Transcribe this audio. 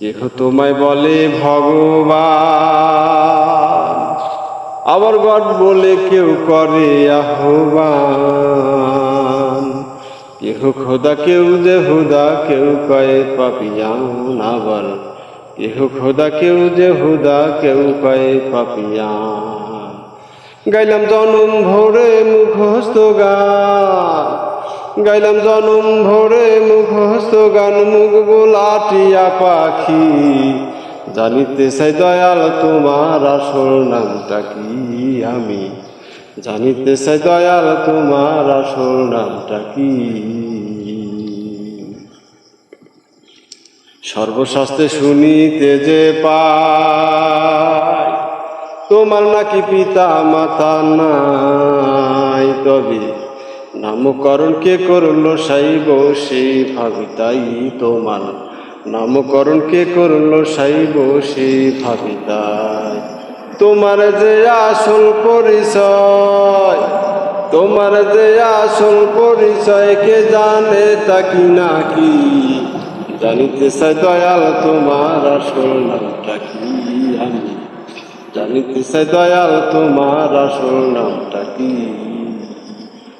কেহ তোমায় বলে, ভগবান। আবার গড বলে, কেউ করে আহ্বান। কেহ খোদা, কেউ যে হুদা, কেউ কয়ে পাপিয়ান আবার কেহ খোদা, কেউ যে হুদা, কেউ কয়ে পাপিয়ান গাইলাম, জনম ভোরে মুখস্থ গান গাইলাম, জনম ভোরে মুখস্থ গান, মুখ গোলাটিয়া পাখি। জানিতে চাই দয়াল, তোমার আসল নামটা কি আমি? জানিতে চাই দয়াল, তোমার আসল নামটা কি? সর্বশাস্ত্রে শুনিতে যে পাই, তোমার নাকি পিতা মাতা নাই। তবে নামকরণ কে করল সাইব সেই ভাবি তাই তোমার। নামকরণ কে করল সাইব সেই ভাবি তাই তোমার যে আসল পরিচয়, তোমার যে আসল পরিচয় কে জানে তা কি নাকি জানিতে চাই দয়াল তোমার আসল নামটা কি আমি? জানিতে চাই দয়াল তোমার আসল নামটা কি?